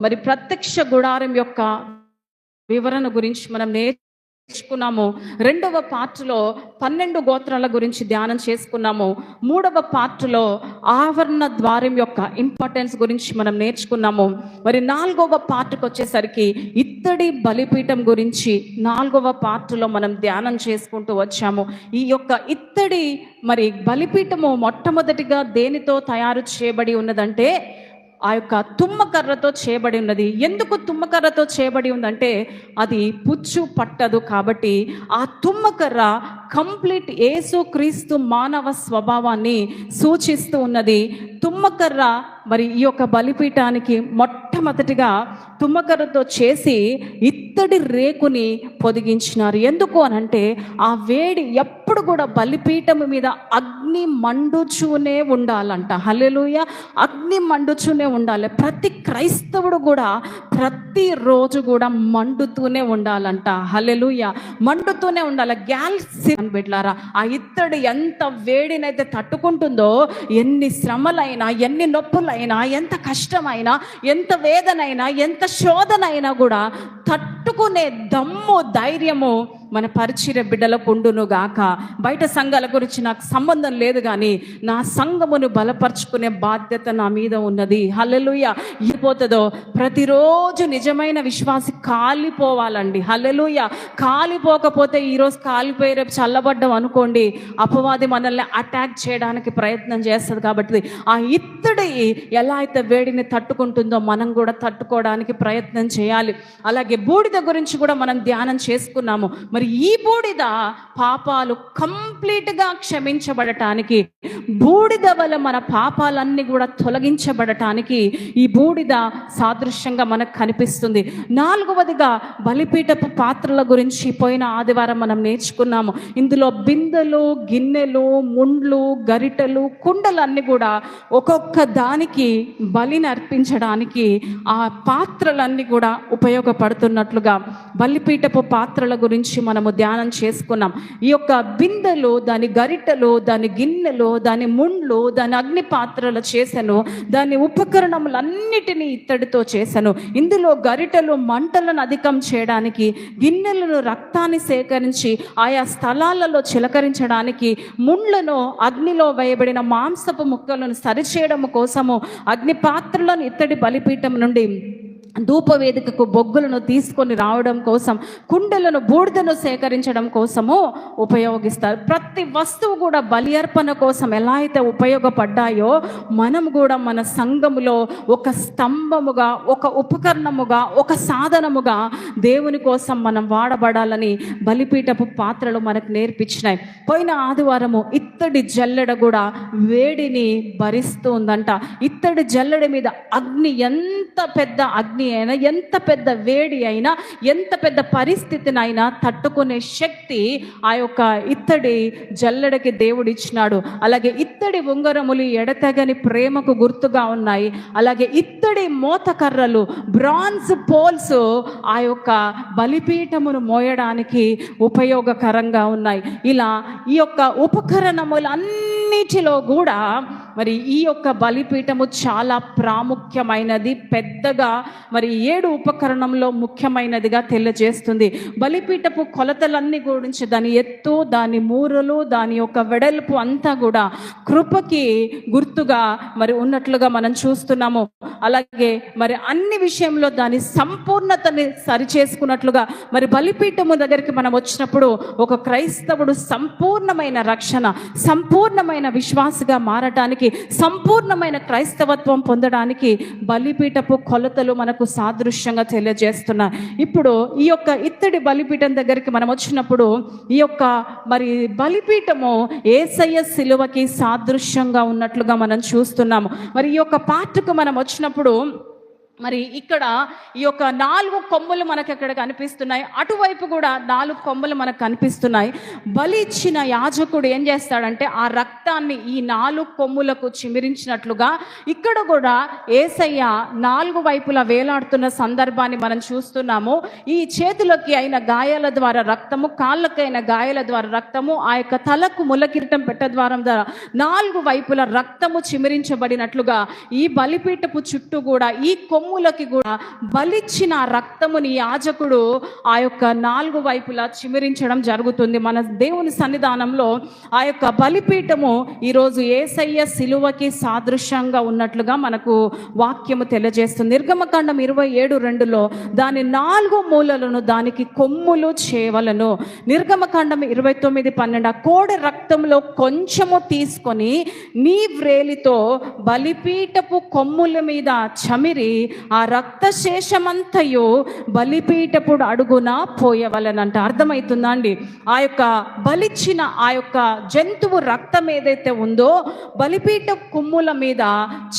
మరి ప్రత్యక్ష గుడారం యొక్క వివరణ గురించి మనం నేర్చుకున్నాము. రెండవ పార్ట్లో పన్నెండు గోత్రాల గురించి ధ్యానం చేసుకున్నాము. మూడవ పార్ట్లో ఆవరణ ద్వారం యొక్క ఇంపార్టెన్స్ గురించి మనం నేర్చుకున్నాము. మరి నాలుగవ పార్ట్కి వచ్చేసరికి ఇత్తడి బలిపీఠం గురించి నాలుగవ పార్ట్లో మనం ధ్యానం చేసుకుంటూ వచ్చాము. ఈ యొక్క ఇత్తడి మరి బలిపీఠము మొట్టమొదటిగా దేనితో తయారు చేయబడి ఉన్నదంటే ఆ యొక్క తుమ్మకర్రతో చేయబడి ఉన్నది. ఎందుకు తుమ్మకర్రతో చేయబడి ఉందంటే అది పుచ్చు పట్టదు కాబట్టి ఆ తుమ్మకర్ర కంప్లీట్ ఏసు క్రీస్తు మానవ స్వభావాన్ని సూచిస్తూ ఉన్నది. తుమ్మకర్ర మరి ఈ యొక్క బలిపీఠానికి మొట్టమొదటిగా తుమ్మకర్రతో చేసి ఇత్తడి రేకుని పొదిగించినారు. ఎందుకు అని అంటే ఆ వేడి ఎప్పుడు కూడా బలిపీఠం మీద అగ్ని మండుచూనే ఉండాలంట. హలెలుయ అగ్ని మండుచూనే ఉండాలి. ప్రతి క్రైస్తవుడు కూడా ప్రతిరోజు కూడా మండుతూనే ఉండాలంట. హలెలుయ మండుతూనే ఉండాలి. గ్యాస్ బిడ్లారా ఆ ఇత్తడి ఎంత వేడినైతే తట్టుకుంటుందో ఎన్ని శ్రమలైనా ఎన్ని అయినా ఎంత కష్టమైనా ఎంత వేదనైనా ఎంత శోధనైనా కూడా తట్టుకునే దమ్ము ధైర్యము మన పరిచిర బిడ్డల పొండును గాక. బయట సంఘాల గురించి నాకు సంబంధం లేదు కానీ నా సంఘమును బలపరుచుకునే బాధ్యత నా మీద ఉన్నది. హల్లెలూయ. ఇపోతుందో ప్రతిరోజు నిజమైన విశ్వాసి కాలిపోవాలండి. హల్లెలూయ. కాలిపోకపోతే ఈరోజు కాలిపోయి రేపు చల్లబడ్డం అనుకోండి అపవాది మనల్ని అటాక్ చేయడానికి ప్రయత్నం చేస్తుంది కాబట్టి ఆ ఇత్తడి ఎలా అయితే వేడిని తట్టుకుంటుందో మనం కూడా తట్టుకోవడానికి ప్రయత్నం చేయాలి. అలాగే బూడిద గురించి కూడా మనం ధ్యానం చేసుకున్నాము. మరి ఈ బూడిద పాపాలు కంప్లీట్గా క్షమించబడటానికి బూడిద వల్ల మన పాపాలన్నీ కూడా తొలగించబడటానికి ఈ బూడిద సాదృశ్యంగా మనకు కనిపిస్తుంది. నాలుగవదిగా బలిపీఠపు పాత్రల గురించి పోయిన ఆదివారం మనం నేర్చుకున్నాము. ఇందులో బిందెలు గిన్నెలు ముండ్లు గరిటెలు కుండలన్నీ కూడా ఒక్కొక్క దానికి బలిని అర్పించడానికి ఆ పాత్రలన్నీ కూడా ఉపయోగపడుతున్నట్లుగా బలిపీఠపు పాత్రల గురించి మనము ధ్యానం చేసుకున్నాం. ఈ యొక్క బిందెలు దాని గరిటలు దాని గిన్నెలు దాని ముండ్లు దాని అగ్ని పాత్రలు చేశాను దాని ఉపకరణములన్నిటినీ ఇత్తడితో చేశాను ఇందులో గరిటెలు మంటలను అధికం చేయడానికి గిన్నెలను రక్తాన్ని సేకరించి ఆయా స్థలాలలో చిలకరించడానికి ముండ్లను అగ్నిలో వేయబడిన మాంసపు ముక్కలను సరిచేయడం కోసము అగ్ని పాత్రలను ఇత్తడి బలిపీఠం నుండి ధూపవేదికకు బొగ్గులను తీసుకొని రావడం కోసం కుండలను బూడిదను సేకరించడం కోసము ఉపయోగిస్తారు. ప్రతి వస్తువు కూడా బలి అర్పణ కోసం ఎలా అయితే ఉపయోగపడ్డాయో మనం కూడా మన సంఘములో ఒక స్తంభముగా ఒక ఉపకరణముగా ఒక సాధనముగా దేవుని కోసం మనం వాడబడాలని బలిపీఠపు పాత్రలు మనకు నేర్పించినాయి. పోయిన ఆదివారము ఇత్తడి జల్లెడ కూడా వేడిని భరిస్తుందంట ఇత్తడి జల్లెడ మీద అగ్ని ఎంత పెద్ద అగ్ని అయినా ఎంత పెద్ద వేడి అయినా ఎంత పెద్ద పరిస్థితినైనా తట్టుకునే శక్తి ఆ యొక్క ఇత్తడి జల్లెడకి దేవుడు ఇచ్చినాడు అలాగే ఇత్తడి ఉంగరములు ఎడతెగని ప్రేమకు గుర్తుగా ఉన్నాయి. అలాగే ఇత్తడి మోతకర్రలు బ్రాన్స్ పోల్స్ ఆ యొక్క బలిపీఠమును మోయడానికి ఉపయోగకరంగా ఉన్నాయి. ఇలా ఈ యొక్క అన్నిటిలో కూడా మరి ఈ యొక్క బలిపీఠము చాలా ప్రాముఖ్యమైనది పెద్దగా మరి ఏడు ఉపకరణంలో ముఖ్యమైనదిగా తెలియజేస్తుంది. బలిపీఠపు కొలతలన్నీ గురించి దాని ఎత్తు దాని మూరలు దాని యొక్క వెడల్పు అంతా కూడా కృపకి గుర్తుగా మరి ఉన్నట్లుగా మనం చూస్తున్నాము. అలాగే మరి అన్ని విషయంలో దాని సంపూర్ణతని సరిచేసుకున్నట్లుగా మరి బలిపీఠము దగ్గరికి మనం వచ్చినప్పుడు ఒక క్రైస్తవుడు సంపూర్ణమైన రక్షణ సంపూర్ణమైన విశ్వాసగా మారటానికి సంపూర్ణమైన క్రైస్తవత్వం పొందడానికి బలిపీఠపు కొలతలు మనకు సాదృశ్యంగా తెలియజేస్తున్నాయి. ఇప్పుడు ఈ యొక్క ఇత్తడి బలిపీఠం దగ్గరికి మనం వచ్చినప్పుడు ఈ యొక్క మరి బలిపీఠము ఏసయ్య శిలువకి సాదృశ్యంగా ఉన్నట్లుగా మనం చూస్తున్నాము. మరి ఈ యొక్క పాటకు మనం వచ్చినప్పుడు మరి ఇక్కడ ఈ యొక్క నాలుగు కొమ్ములు మనకి ఇక్కడ కనిపిస్తున్నాయి? అటువైపు కూడా నాలుగు కొమ్ములు మనకు కనిపిస్తున్నాయి. బలి ఇచ్చిన యాజకుడు ఏం చేస్తాడంటే ఆ రక్తాన్ని ఈ నాలుగు కొమ్ములకు చిమిరించినట్లుగా ఇక్కడ కూడా ఏసయ్య నాలుగు వైపులా వేలాడుతున్న సందర్భాన్ని మనం చూస్తున్నాము. ఈ చేతులకి అయిన గాయాల ద్వారా రక్తము కాళ్ళకైన గాయాల ద్వారా రక్తము ఆ యొక్క తలకు ములకిరటం పెట్ట ద్వారం ద్వారా నాలుగు వైపుల రక్తము చిమిరించబడినట్లుగా ఈ బలిపీఠపు చుట్టూ కూడా ఈ కొమ్ము కొమ్ములకి కూడా బలిచ్చిన రక్తముని యాజకుడు ఆ యొక్క నాలుగు వైపులా చిమిరించడం జరుగుతుంది. మన దేవుని సన్నిధానంలో ఆ యొక్క బలిపీఠము ఈరోజు ఏసయ్య శిలువకి సాదృశ్యంగా ఉన్నట్లుగా మనకు వాక్యము తెలియజేస్తుంది. నిర్గమకాండం ఇరవై ఏడు రెండులో దాని నాలుగు మూలలను దానికి కొమ్ములు చేవలను. నిర్గమకాండం ఇరవై తొమ్మిది పన్నెండు ఆ కోడి రక్తంలో కొంచెము తీసుకొని నీ వ్రేలితో బలిపీఠపు కొమ్ముల మీద చమిరి ఆ రక్త శేషమంతయు బలిపీటపుడు అడుగున పోయవలనంట. అర్థమవుతుందా అండి ఆ యొక్క బలిచ్చిన ఆ యొక్క జంతువు రక్తం ఏదైతే ఉందో బలిపీఠ కొమ్ముల మీద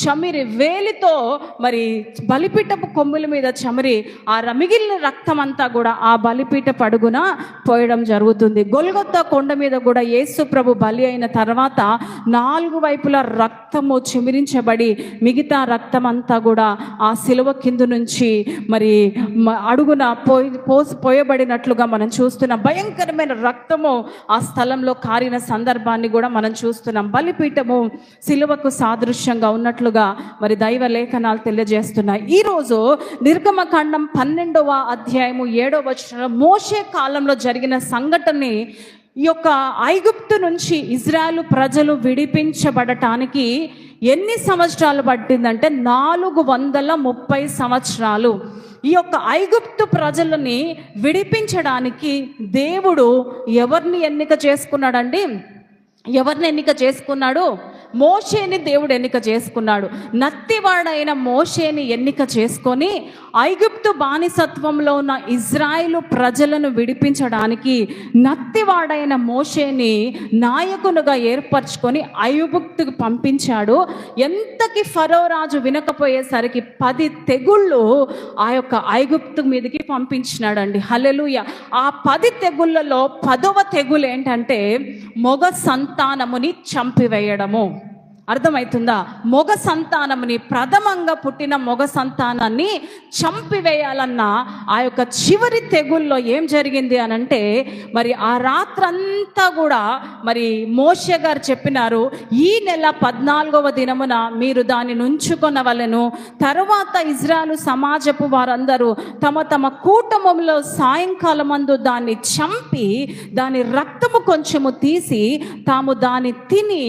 చమిరి వేలితో మరి బలిపీఠపు కొమ్ముల మీద చమిరి ఆ రమిగిలిన మిగిలిన రక్తం అంతా కూడా ఆ బలిపీఠ పడుగున పోయడం జరుగుతుంది. గొల్గొత్త కొండ మీద కూడా యేసు ప్రభు బలి అయిన తర్వాత నాలుగు వైపుల రక్తము చిమిరించబడి మిగతా రక్తం అంతా కూడా ఆ శిలువ కింద నుంచి మరి అడుగున పోయి పోసి పోయబడినట్లుగా మనం చూస్తున్నాం. భయంకరమైన రక్తము ఆ స్థలంలో కారిన సందర్భాన్ని కూడా మనం చూస్తున్నాం. బలిపీఠము శిలువకు సాదృశ్యంగా ఉన్నట్లుగా మరి దైవ లేఖనాలు తెలియజేస్తున్నాయి. ఈరోజు నిర్గమకాండం పన్నెండవ అధ్యాయము ఏడవ వచ్చిన మోషే కాలంలో జరిగిన సంఘటనని ఈ యొక్క ఐగుప్తు నుంచి ఇజ్రాయలు ప్రజలు విడిపించబడటానికి ఎన్ని సంవత్సరాలు పట్టిందంటే నాలుగు వందల ముప్పై సంవత్సరాలు. ఈ యొక్క ఐగుప్తు ప్రజలని విడిపించడానికి దేవుడు ఎవరిని ఎన్నిక చేసుకున్నాడండి? ఎవరిని ఎన్నిక చేసుకున్నాడు? మోషేని దేవుడు ఎన్నిక చేసుకున్నాడు. నత్తివాడైన మోషేని ఎన్నిక చేసుకొని ఐగుప్తు బానిసత్వంలో ఉన్న ఇజ్రాయిలు ప్రజలను విడిపించడానికి నత్తివాడైన మోషేని నాయకునిగా ఏర్పరచుకొని ఐగుప్తుకు పంపించాడు. ఎంతకి ఫరో రాజు వినకపోయేసరికి పది తెగుళ్ళు ఆ యొక్క ఐగుప్తు మీదకి పంపించినాడండి. హలెలుయ ఆ పది తెగుళ్ళలో పదవ తెగులు ఏంటంటే మొగ సంతానముని చంపివేయడము. అర్థమవుతుందా? మొగ సంతానముని ప్రథమంగా పుట్టిన మొగ సంతానాన్ని చంపివేయాలన్న ఆ యొక్క చివరి తెగుల్లో ఏం జరిగింది అని అంటే మరి ఆ రాత్రంతా కూడా మరి మోషే గారు చెప్పినారు ఈ నెల పద్నాలుగవ దినమున మీరు దాన్ని నుంచుకొనవలెను తర్వాత ఇజ్రాయలు సమాజపు వారందరూ తమ తమ కూటమంలో సాయంకాలమందు దాన్ని చంపి దాని రక్తము కొంచెము తీసి తాము దాన్ని తిని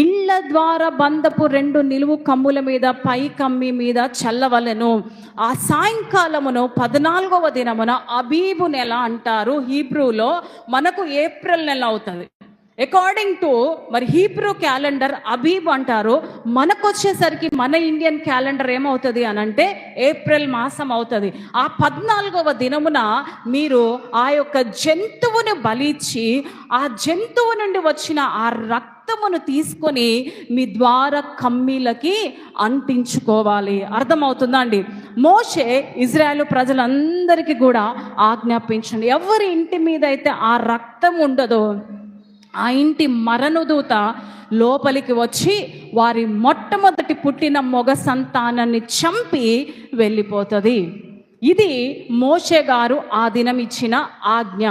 ఇళ్ళ ద్వారా బంధపు రెండు నిలువు కమ్ముల మీద పై కమ్మి మీద చల్లవలెను. ఆ సాయంకాలమును పద్నాలుగవ దినమున అబీబు నెల అంటారు. హీబ్రూలో మనకు ఏప్రిల్ నెల అవుతుంది. అకార్డింగ్ టు మరి హీబ్రూ క్యాలెండర్ అబీబ్ అంటారు మనకు వచ్చేసరికి మన ఇండియన్ క్యాలెండర్ ఏమవుతుంది అని అంటే ఏప్రిల్ మాసం అవుతుంది. ఆ పద్నాలుగవ దినమున మీరు ఆ యొక్క జంతువుని బలిచ్చి ఆ జంతువు నుండి వచ్చిన ఆ రక్తమును తీసుకొని మీ ద్వార కమ్మీలకి అంటించుకోవాలి. అర్థమవుతుందా అండి? మోషే ఇజ్రాయెల్ ప్రజలందరికీ కూడా ఆజ్ఞాపించండి. ఎవరి ఇంటి మీద అయితే ఆ రక్తం ఉండదో ఆ ఇంటి మరణదూత లోపలికి వచ్చి వారి మొట్టమొదటి పుట్టిన మొగ సంతానాన్ని చంపి వెళ్ళిపోతుంది. ఇది మోషే గారు ఆ దినం ఇచ్చిన ఆజ్ఞ.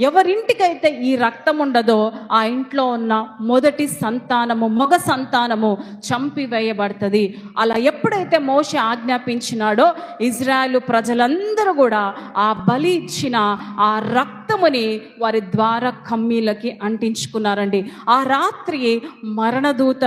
ఎవరింటికైతే ఈ రక్తం ఉండదో ఆ ఇంట్లో ఉన్న మొదటి సంతానము మగ సంతానము చంపివేయబడుతుంది. అలా ఎప్పుడైతే మోష ఆజ్ఞాపించినాడో ఇజ్రాయెల్ ప్రజలందరూ కూడా ఆ బలి ఇచ్చిన ఆ రక్తముని వారి ద్వారా కమ్మీలకి అంటించుకున్నారండి. ఆ రాత్రి మరణదూత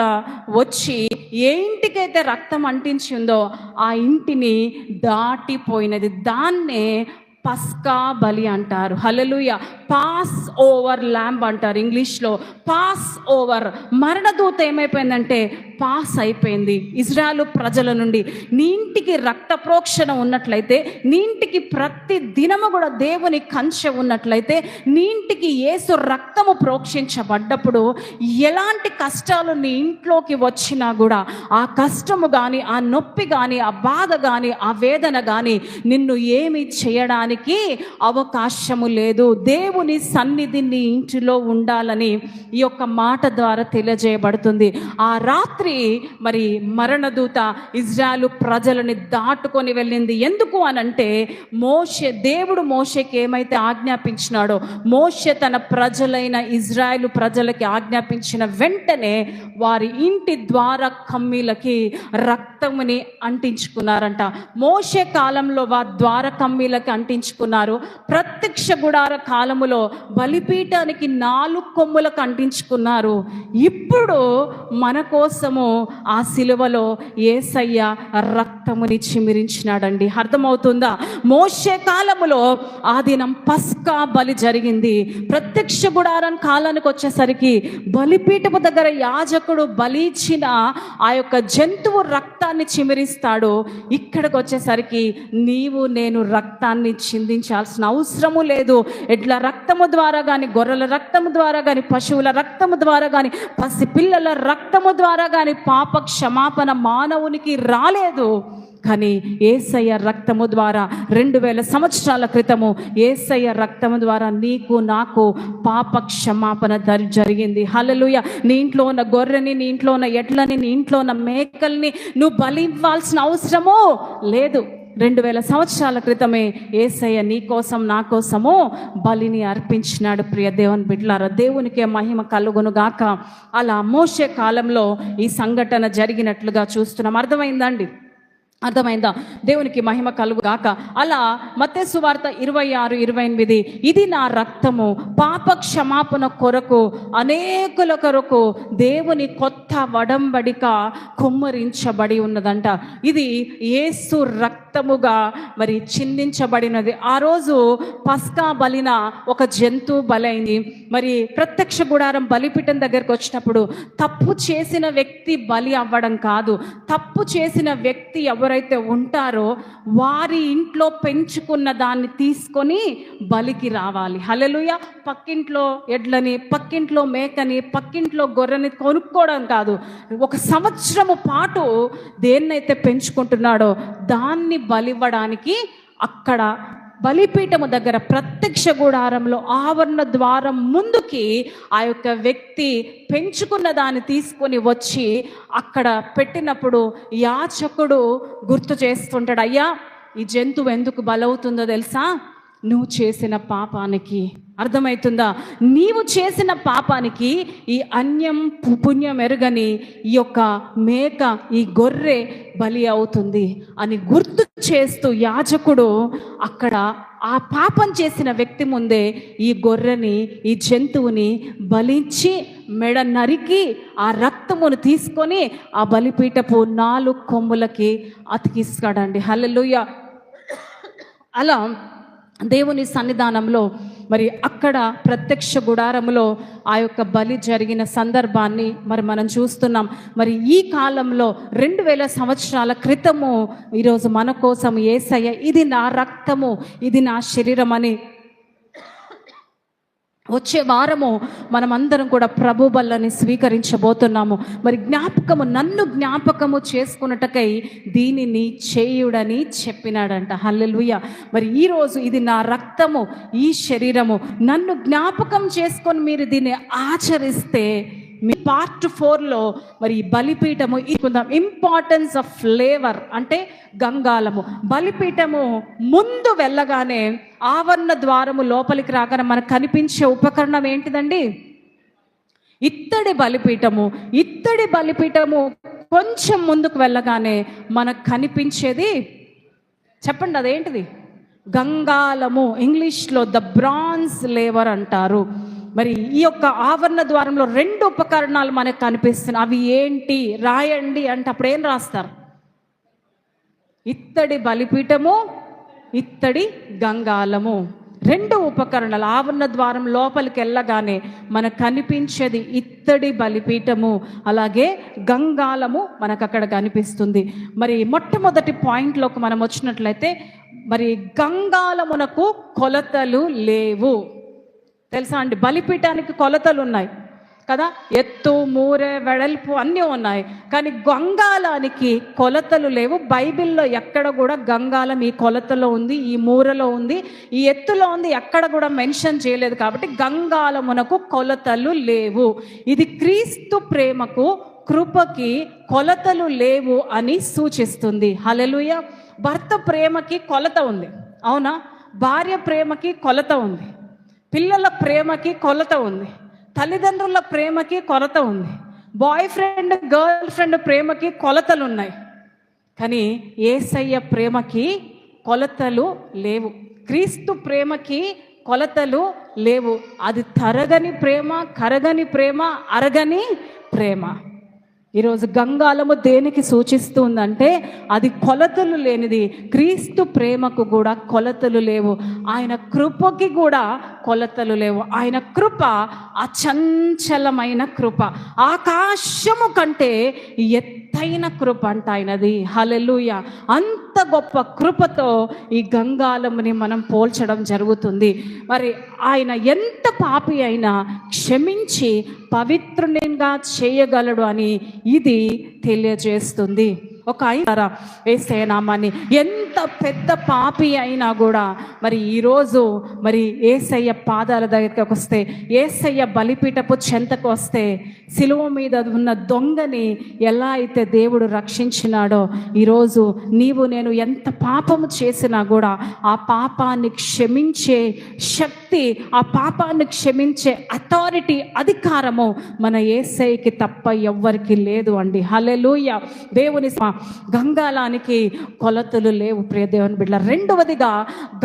వచ్చి ఏ ఇంటికైతే రక్తం అంటించిందో ఆ ఇంటిని దాటిపోయినది. దాన్నే పస్కా బలి అంటారు. హలలుయ పాస్ ఓవర్ ల్యాంబ్ అంటారు ఇంగ్లీష్లో. పాస్ ఓవర్ మరణదూత ఏమైపోయిందంటే పాస్ అయిపోయింది. ఇజ్రాయలు ప్రజల నుండి నీ ఇంటికి రక్త ప్రోక్షణ ఉన్నట్లయితే నీ ఇంటికి ప్రతి దినము కూడా దేవుని కంచె ఉన్నట్లయితే నీ ఇంటికి ఏసు రక్తము ప్రోక్షించబడ్డప్పుడు ఎలాంటి కష్టాలు నీ ఇంట్లోకి వచ్చినా కూడా ఆ కష్టము కానీ ఆ నొప్పి కానీ ఆ బాధ కానీ ఆ వేదన కానీ నిన్ను ఏమి చేయడానికి అవకాశము లేదు. దేవుడు దేవుని సన్నిధి నీ ఇంటిలో ఉండాలని ఈ యొక్క మాట ద్వారా తెలియజేయబడుతుంది. ఆ రాత్రి మరి మరణదూత ఇజ్రాయలు ప్రజలని దాటుకొని వెళ్ళింది. ఎందుకు అనంటే మోషే దేవుడు మోషేకి ఏమైతే ఆజ్ఞాపించినాడో మోషే తన ప్రజలైన ఇజ్రాయలు ప్రజలకి ఆజ్ఞాపించిన వెంటనే వారి ఇంటి ద్వార కమ్మీలకి రక్తముని అంటించుకున్నారంట. మోషే కాలంలో వారి ద్వార కమ్మీలకి అంటించుకున్నారు. ప్రత్యక్ష గుడార కాలములో బలిపీఠానికి నాలుగు కొమ్ములు కంటించుకున్నారు. ఇప్పుడు మన కోసము ఆ సిలువలో ఏసయ్య రక్తముని చిమిరించినాడండి అర్థమవుతుందా? మోసే కాలములో ఆ దినం పస్కా బలి జరిగింది. ప్రత్యక్ష గుడారం కాలానికి వచ్చేసరికి బలిపీఠపు దగ్గర యాజకుడు బలి ఇచ్చిన ఆ యొక్క జంతువు రక్తాన్ని చిమిరిస్తాడు ఇక్కడికి వచ్చేసరికి నీవు నేను రక్తాన్ని చిందించాల్సిన అవసరము లేదు. ఎట్లా ఎడ్ల రక్తము ద్వారా కానీ గొర్రెల రక్తము ద్వారా కానీ పశువుల రక్తము ద్వారా కానీ పసి పిల్లల రక్తము ద్వారా కానీ పాప క్షమాపణ మానవునికి రాలేదు. కానీ ఏసయ్య రక్తము ద్వారా రెండు వేల సంవత్సరాల క్రితము ఏసయ్య రక్తము ద్వారా నీకు నాకు పాప క్షమాపణ దరి జరిగింది. హలలుయ నీ ఇంట్లో ఉన్న గొర్రెని నీ ఇంట్లో ఉన్న ఎడ్లని నీ ఇంట్లో ఉన్న మేకల్ని నువ్వు బలి ఇవ్వాల్సిన అవసరమో లేదు. రెండు వేల సంవత్సరాల క్రితమే ఏసయ్య నీ కోసం నా కోసము బలిని అర్పించినాడు ప్రియ దేవుని బిడ్లారా దేవునికే మహిమ కలుగును గాక. అలా మోసే కాలంలో ఈ సంఘటన జరిగినట్లుగా చూస్తున్నాం. అర్థమైందండి అర్థమైందా? దేవునికి మహిమ కలుగు గాక. అలా మత్స్సు వార్త ఇరవై ఆరు ఇరవై ఎనిమిది ఇది నా రక్తము. పాప క్షమాపణ కొరకు అనేకుల కొరకు దేవుని కొత్త వడంబడిక కుమ్మరించబడి ఉన్నదంట. ఇది ఏసు రక్తముగా మరి చిందించబడినది. ఆ రోజు పస్కా బలిన ఒక జంతువు బలైంది. మరి ప్రత్యక్ష గుడారం బలిపీఠం దగ్గరకు వచ్చినప్పుడు తప్పు చేసిన వ్యక్తి బలి అవ్వడం కాదు. తప్పు చేసిన వ్యక్తి ఎవరైతే ఉంటారో వారి ఇంట్లో పెంచుకున్న దాన్ని తీసుకొని బలికి రావాలి. హలెలుయ పక్కింట్లో ఎడ్లని పక్కింట్లో మేకని పక్కింట్లో గొర్రెని కొనుక్కోవడం కాదు. ఒక సంవత్సరము పాటు దేన్నైతే పెంచుకుంటున్నాడో దాన్ని బలివ్వడానికి అక్కడ బలిపీఠము దగ్గర ప్రత్యక్ష గుడారంలో ఆవరణ ద్వారం ముందుకి ఆ యొక్క వ్యక్తి పెంచుకున్న దాన్ని తీసుకొని వచ్చి అక్కడ పెట్టినప్పుడు యాచకుడు గుర్తు చేస్తుంటాడు అయ్యా ఈ జంతువు ఎందుకు బలవుతుందో తెలుసా? నువ్వు చేసిన పాపానికి అర్థమవుతుందా? నీవు చేసిన పాపానికి ఈ అన్యం పుణ్యం ఎరుగని ఈ యొక్క మేక ఈ గొర్రె బలి అవుతుంది అని గుర్తు చేస్తూ యాజకుడు అక్కడ ఆ పాపం చేసిన వ్యక్తి ముందే ఈ గొర్రెని ఈ జంతువుని బలించి మెడ నరికి ఆ రక్తమును తీసుకొని ఆ బలిపీఠపు నాలుగు కొమ్ములకి అతికిస్తాడండి. హల్లెలూయా. అలా దేవుని సన్నిధానంలో మరి అక్కడ ప్రత్యక్ష గుడారములో ఆ యొక్క బలి జరిగిన సందర్భాన్ని మరి మనం చూస్తున్నాం. మరి ఈ కాలంలో రెండు వేల సంవత్సరాల క్రితము ఈరోజు మన కోసం ఏసయ్య ఇది నా రక్తము ఇది నా శరీరం అని వచ్చే వారము మనమందరం కూడా ప్రభు బల్లని స్వీకరించబోతున్నాము. మరి జ్ఞాపకము నన్ను జ్ఞాపకము చేసుకున్నటకై దీనిని చేయుడని చెప్పినాడంట. హల్లెలూయ. మరి ఈరోజు ఇది నా రక్తము ఈ శరీరము. నన్ను జ్ఞాపకం చేసుకొని మీరు దీన్ని ఆచరిస్తే మీ పార్ట్ ఫోర్లో మరి ఈ బలిపీఠము ఇకుందాం ఇంపార్టెన్స్ ఆఫ్ ఫ్లేవర్ అంటే గంగాలము బలిపీఠము ముందు వెళ్ళగానే ఆవరణ ద్వారము లోపలికి రాగానే మనకు కనిపించే ఉపకరణం ఏంటిదండి? ఇత్తడి బలిపీఠము. ఇత్తడి బలిపీఠము కొంచెం ముందుకు వెళ్ళగానే మనకు కనిపించేది చెప్పండి అదేంటిది? గంగాలము ఇంగ్లీష్లో ద బ్రాన్స్ లేవర్ అంటారు. మరి ఈ యొక్క ఆవరణ ద్వారంలో రెండు ఉపకరణాలు మనకు కనిపిస్తున్నాయి. అవి ఏంటి? రాయండి అంటే అప్పుడు ఏం రాస్తారు? ఇత్తడి బలిపీఠము ఇత్తడి గంగాలము. రెండు ఉపకరణాలు ఆవరణ ద్వారం లోపలికి వెళ్ళగానే మనకు కనిపించేది ఇత్తడి బలిపీఠము అలాగే గంగాలము మనకు అక్కడ కనిపిస్తుంది. మరి మొట్టమొదటి పాయింట్లోకి మనం వచ్చినట్లయితే మరి గంగాలమునకు కొలతలు లేవు. తెలుసా అండి? బలిపీఠానికి కొలతలు ఉన్నాయి కదా? ఎత్తు మూరె వెడల్పు అన్నీ ఉన్నాయి. కానీ గంగాలానికి కొలతలు లేవు. బైబిల్లో ఎక్కడ కూడా గంగాలం ఈ కొలతలో ఉంది ఈ మూరలో ఉంది ఈ ఎత్తులో ఉంది ఎక్కడ కూడా మెన్షన్ చేయలేదు కాబట్టి గంగాలమునకు కొలతలు లేవు. ఇది క్రీస్తు ప్రేమకు కృపకి కొలతలు లేవు అని సూచిస్తుంది. హలలుయ భర్త ప్రేమకి కొలత ఉంది. అవునా? భార్య ప్రేమకి కొలత ఉంది. పిల్లల ప్రేమకి కొలత ఉంది. తల్లిదండ్రుల ప్రేమకి కొలత ఉంది. బాయ్ ఫ్రెండ్ గర్ల్ ఫ్రెండ్ ప్రేమకి కొలతలు ఉన్నాయి. కానీ ఏసయ్య ప్రేమకి కొలతలు లేవు. క్రీస్తు ప్రేమకి కొలతలు లేవు. అది తరగని ప్రేమ కరగని ప్రేమ అరగని ప్రేమ. ఈరోజు గంగాలము దేనికి సూచిస్తుందంటే అది కొలతలు లేనిది క్రీస్తు ప్రేమకు కూడా కొలతలు లేవు. ఆయన కృపకి కూడా కొలతలు లేవు. ఆయన కృప అచంచలమైన కృప. ఆకాశము కంటే ఎత్తైన కృప అంట ఆయనది. హలెలుయ అంత గొప్ప కృపతో ఈ గంగాలముని మనం పోల్చడం జరుగుతుంది. మరి ఆయన ఎంత పాపి అయినా క్షమించి పవిత్రునిగా చేయగలడు అని ఇది తెలియజేస్తుంది. ఒక ఆయన వేసే నామాన్ని ఎంత పెద్ద పాపి అయినా కూడా మరి ఈరోజు మరి ఏసయ్య పాదాల దగ్గరికి వస్తే ఏసయ్య బలిపీఠపు చెంతకు వస్తే సిలువ మీద ఉన్న దొంగని ఎలా అయితే దేవుడు రక్షించినాడో ఈరోజు నీవు నేను ఎంత పాపము చేసినా కూడా ఆ పాపాన్ని క్షమించే శక్తి ఆ పాపాన్ని క్షమించే అథారిటీ అధికారము మన ఏసైకి తప్ప ఎవ్వరికి లేదు అండి. హలెలూయ దేవుని గంగాలానికి కొలతలు లేవు ప్రియదేవుని బిడ్డ రెండవదిగా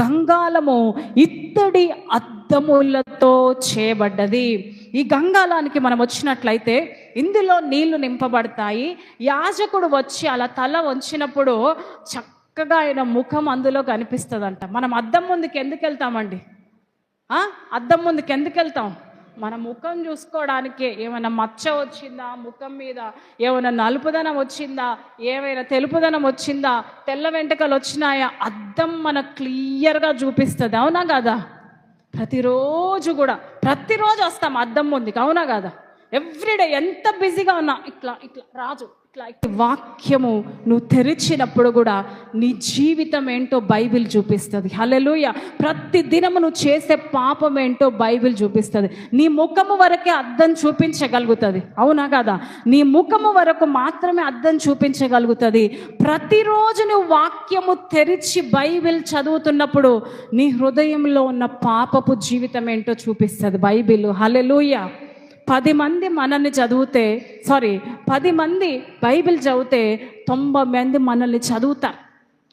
గంగాలము ఇత్తడి అద్దములతో చేయబడ్డది. ఈ గంగాలానికి మనం వచ్చినట్లయితే ఇందులో నీళ్ళు నింపబడతాయి. యాజకుడు వచ్చి అలా తల వంచినప్పుడు చక్కగా ఆయన ముఖం అందులో కనిపిస్తుందంట. మనం అద్దం ముందుకు ఎందుకు వెళ్తామండి అద్దం ముందుకు ఎందుకు వెళ్తాం? మన ముఖం చూసుకోవడానికే ఏమైనా మచ్చ వచ్చిందా? ముఖం మీద ఏమైనా నలుపుదనం వచ్చిందా? ఏమైనా తెలుపుదనం వచ్చిందా? తెల్ల వెంట్రుకలు వచ్చినాయా? అద్దం మన క్లియర్గా చూపిస్తుంది. అవునా కదా? ప్రతిరోజు కూడా ప్రతిరోజు వస్తాం అద్దం ముందుకు. అవునా కదా? ఎవ్రీడే ఎంత బిజీగా ఉన్నా ఇట్లా ఇట్లా రాజు ఇట్లా వాక్యము నువ్వు తెరిచినప్పుడు కూడా నీ జీవితం ఏంటో బైబిల్ చూపిస్తుంది. హలెలుయ ప్రతి దినము నువ్వు చేసే పాపం ఏంటో బైబిల్ చూపిస్తుంది. నీ ముఖము వరకే అద్దం చూపించగలుగుతుంది. అవునా కదా? నీ ముఖము వరకు మాత్రమే అద్దం చూపించగలుగుతుంది. ప్రతిరోజు నువ్వు వాక్యము తెరిచి బైబిల్ చదువుతున్నప్పుడు నీ హృదయంలో ఉన్న పాపపు జీవితం ఏంటో చూపిస్తుంది బైబిల్. హలెలుయ పది మంది మనల్ని చదివితే సారీ పది మంది బైబిల్ చదివితే తొంభై మంది మనల్ని చదువుతారు.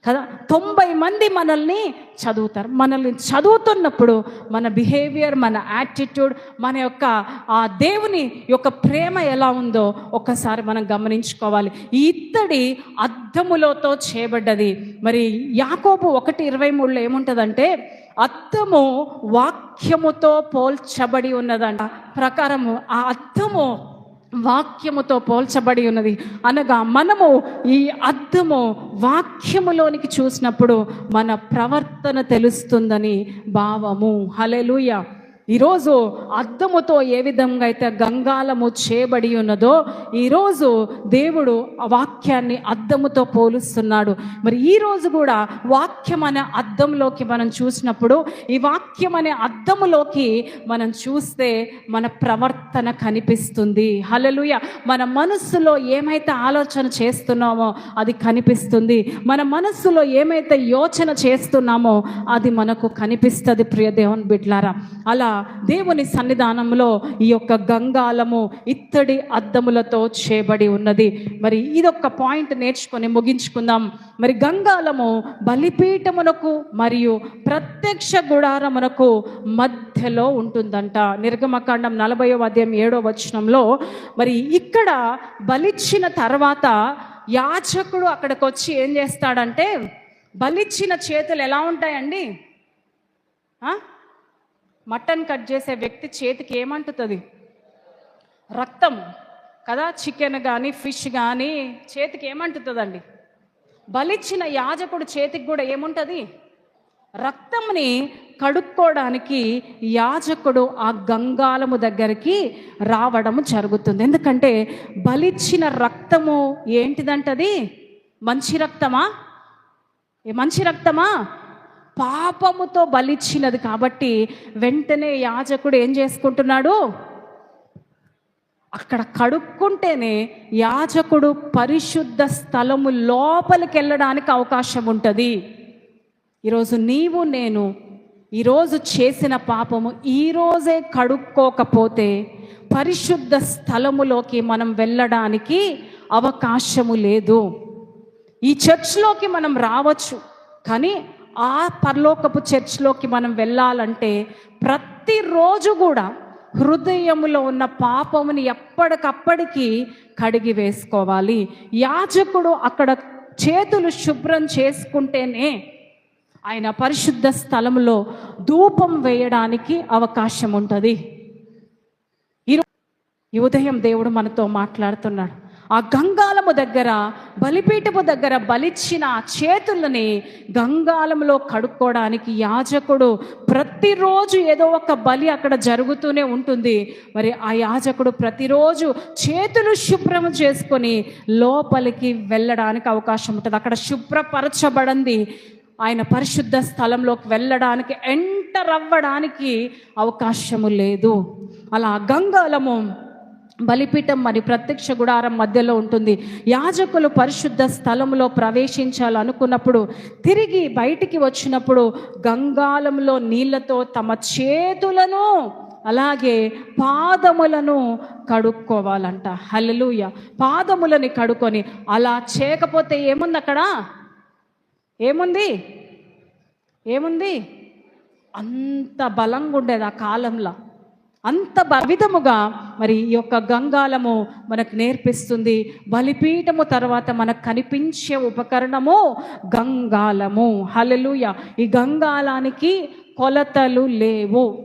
కదా? తొంభై మంది మనల్ని చదువుతారు. మనల్ని చదువుతున్నప్పుడు మన బిహేవియర్ మన యాటిట్యూడ్ మన యొక్క ఆ దేవుని యొక్క ప్రేమ ఎలా ఉందో ఒక్కసారి మనం గమనించుకోవాలి. ఈ ఇత్తడి అద్దములతో చేయబడ్డది. మరి యాకోబు ఒకటి ఇరవై మూడులో ఏముంటుందంటే అర్థము వాక్యముతో పోల్చబడి ఉన్నదంట. ప్రకారము ఆ అర్థము వాక్యముతో పోల్చబడి ఉన్నది. అనగా మనము ఈ అర్థము వాక్యములోనికి చూసినప్పుడు మన ప్రవర్తన తెలుస్తుందని భావము. హలెలుయ ఈరోజు అద్దముతో ఏ విధంగా అయితే గంగాలము చేయబడి ఉన్నదో ఈరోజు దేవుడు ఆ వాక్యాన్ని అద్దముతో పోలుస్తున్నాడు. మరి ఈరోజు కూడా వాక్యం అనే అద్దంలోకి మనం చూసినప్పుడు ఈ వాక్యం అనే అద్దములోకి మనం చూస్తే మన ప్రవర్తన కనిపిస్తుంది. హలలుయ మన మనస్సులో ఏమైతే ఆలోచన చేస్తున్నామో అది కనిపిస్తుంది. మన మనస్సులో ఏమైతే యోచన చేస్తున్నామో అది మనకు కనిపిస్తుంది ప్రియ దేవుని బిడ్లారా అలా దేవుని సన్నిధానంలో ఈ యొక్క గంగాలము ఇత్తడి అద్దములతో చేయబడి ఉన్నది. మరి ఇదొక్క పాయింట్ నేర్చుకొని ముగించుకుందాం. మరి గంగాలము బలిపీఠమునకు మరియు ప్రత్యక్ష గుడారమునకు మధ్యలో ఉంటుందంట. నిర్గమకాండం నలభై అధ్యాయం ఏడో వచనంలో మరి ఇక్కడ బలిచ్చిన తర్వాత యాచకుడు అక్కడికి వచ్చి ఏం చేస్తాడంటే బలిచ్చిన చేతులు ఎలా ఉంటాయండి? మటన్ కట్ చేసే వ్యక్తి చేతికి ఏమంటుతుంది? రక్తం. కదా చికెన్ కానీ ఫిష్ కానీ చేతికి ఏమంటుతుందండి? బలిచ్చిన యాజకుడు చేతికి కూడా ఏముంటుంది? రక్తంని కడుక్కోవడానికి యాజకుడు ఆ గంగాలము దగ్గరికి రావడం జరుగుతుంది. ఎందుకంటే బలిచ్చిన రక్తము ఏంటిదంటది? మంచి రక్తమా? ఏ మంచి రక్తమా? పాపముతో బలిచ్చినది కాబట్టి వెంటనే యాజకుడు ఏం చేసుకుంటున్నాడు? అక్కడ కడుక్కుంటేనే యాజకుడు పరిశుద్ధ స్థలము లోపలికి వెళ్ళడానికి అవకాశం ఉంటుంది. ఈరోజు నీవు నేను ఈరోజు చేసిన పాపము ఈరోజే కడుక్కోకపోతే పరిశుద్ధ స్థలములోకి మనం వెళ్ళడానికి అవకాశము లేదు. ఈ చర్చ్లోకి మనం రావచ్చు కానీ ఆ పరలోకపు చర్చ్లోకి మనం వెళ్ళాలంటే ప్రతిరోజు కూడా హృదయములో ఉన్న పాపముని ఎప్పటికప్పటికి కడిగి వేసుకోవాలి. యాజకుడు అక్కడ చేతులు శుభ్రం చేసుకుంటేనే ఆయన పరిశుద్ధ స్థలంలో ధూపం వేయడానికి అవకాశం ఉంటుంది. ఈ ఉదయం దేవుడు మనతో మాట్లాడుతున్నాడు. ఆ గంగాలము దగ్గర బలిపీఠపు దగ్గర బలిచ్చిన చేతులని గంగాలంలో కడుక్కోవడానికి యాజకుడు ప్రతిరోజు ఏదో ఒక బలి అక్కడ జరుగుతూనే ఉంటుంది. మరి ఆ యాజకుడు ప్రతిరోజు చేతులు శుభ్రం చేసుకొని లోపలికి వెళ్ళడానికి అవకాశం ఉంటుంది. అక్కడ శుభ్రపరచబడింది. ఆయన పరిశుద్ధ స్థలంలోకి వెళ్ళడానికి ఎంటర్ అవ్వడానికి అవకాశము లేదు. అలా గంగాలము బలిపీఠం మరి ప్రత్యక్ష గుడారం మధ్యలో ఉంటుంది. యాజకులు పరిశుద్ధ స్థలంలో ప్రవేశించాలనుకున్నప్పుడు తిరిగి బయటికి వచ్చినప్పుడు గంగాలంలో నీళ్ళతో తమ చేతులను అలాగే పాదములను కడుక్కోవాలంట. హల్లెలూయ. పాదములని కడుక్కొని అలా చేయకపోతే ఏముంది అక్కడ? ఏముంది? ఏముంది? అంత బలంగా ఉండేది ఆ కాలంలో. అంత బ- విధముగా మరి ఈ యొక్క గంగాలము మనకు నేర్పిస్తుంది. బలిపీఠము తర్వాత మనకు కనిపించే ఉపకరణము గంగాలము. హలలుయ ఈ గంగాలానికి కొలతలు లేవు.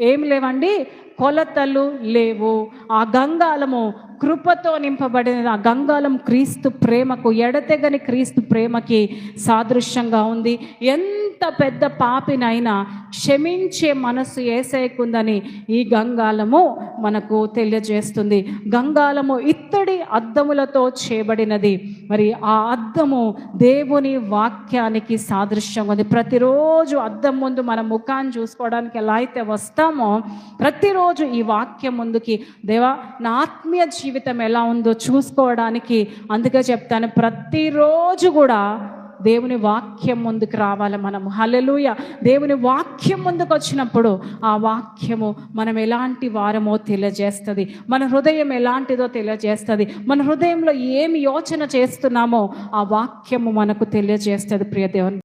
ఏం లేవండి? కొలతలు లేవు. ఆ గంగాలము కృపతో నింపబడిన ఆ గంగాలం క్రీస్తు ప్రేమకు ఎడతెగని క్రీస్తు ప్రేమకి సాదృశ్యంగా ఉంది. ఎంత పెద్ద పాపినైనా క్షమించే మనసు ఏసైకుందని ఈ గంగాలము మనకు తెలియజేస్తుంది. గంగాలము ఇత్తడి అద్దములతో చేయబడినది. మరి ఆ అద్దము దేవుని వాక్యానికి సాదృశ్యంగా ఉంది. ప్రతిరోజు అద్దం ముందు మన ముఖాన్ని చూసుకోవడానికి ఎలా అయితే వస్తామో ప్రతిరోజు ఈ వాక్యం ముందుకి దేవా నా ఆత్మీయ జీవితం జీవితం ఎలా ఉందో చూసుకోవడానికి అందుకే చెప్తాను ప్రతిరోజు కూడా దేవుని వాక్యం ముందుకు రావాలి మనం హలలుయ దేవుని వాక్యం ముందుకు వచ్చినప్పుడు ఆ వాక్యము మనం ఎలాంటి వారమో తెలియజేస్తుంది. మన హృదయం ఎలాంటిదో తెలియజేస్తుంది. మన హృదయంలో ఏమి యోచన చేస్తున్నామో ఆ వాక్యము మనకు తెలియజేస్తుంది ప్రియ దేవుని